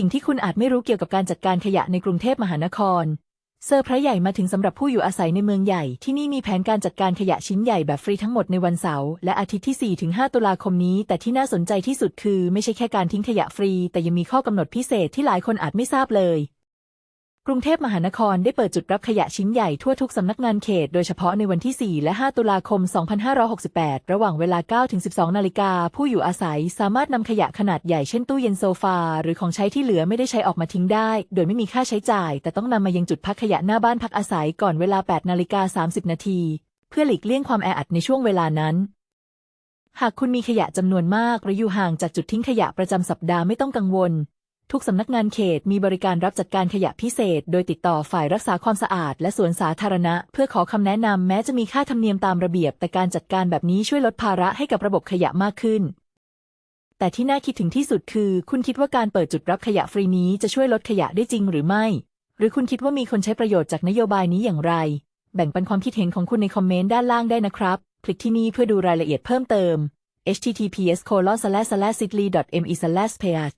สิ่งที่คุณอาจไม่รู้เกี่ยวกับการจัดการขยะในกรุงเทพมหานคร เซอร์ไพรส์ใหญ่มาถึงสำหรับผู้อยู่อาศัยในเมืองใหญ่ที่นี่มีแผนการจัดการขยะชิ้นใหญ่แบบฟรีทั้งหมดในวันเสาร์และอาทิตย์ที่ 4-5 ตุลาคมนี้ แต่ที่น่าสนใจที่สุดคือ ไม่ใช่แค่การทิ้งขยะฟรี แต่ยังมีข้อกำหนดพิเศษที่หลายคนอาจไม่ทราบเลย กรุงเทพมหานครได้เปิดจุดรับขยะชิ้นใหญ่ทั่วทุกสำนักงานเขต โดยเฉพาะในวันที่ 4 และ 5 ตุลาคม 2568 ระหว่างเวลา 9 ถึง 12 นาฬิกา ผู้อยู่อาศัยสามารถนำขยะขนาดใหญ่เช่นตู้เย็นโซฟา หรือของใช้ที่เหลือไม่ได้ใช้ออกมาทิ้งได้ โดยไม่มีค่าใช้จ่าย แต่ต้องนำมายังจุดพักขยะหน้าบ้านพักอาศัยก่อนเวลา 8 นาฬิกา 30 นาที เพื่อหลีกเลี่ยงความแออัดในช่วงเวลานั้นหากคุณมีขยะจำนวนมากหรืออยู่ห่างจากจุดทิ้งขยะประจำสัปดาห์ไม่ต้องกังวล ทุกสำนักงานเขตมีบริการรับจัดการขยะพิเศษ โดยติดต่อฝ่ายรักษาความสะอาด และสวนสาธารณะ เพื่อขอคำแนะนำแม้จะมีค่าธรรมเนียมตามระเบียบ แต่การจัดการแบบนี้ช่วยลดภาระให้กับระบบขยะมากขึ้น แต่ที่น่าคิดถึงที่สุดคือ คุณคิดว่าการเปิดจุดรับขยะฟรีนี้จะช่วยลดขยะได้จริงหรือไม่ หรือคุณคิดว่ามีคนใช้ประโยชน์จากนโยบายนี้อย่างไร แบ่งปันความคิดเห็นของคุณในคอมเมนต์ด้านล่างได้นะครับ คลิกที่นี่เพื่อดูรายละเอียดเพิ่มเติม https://sidley.me/payat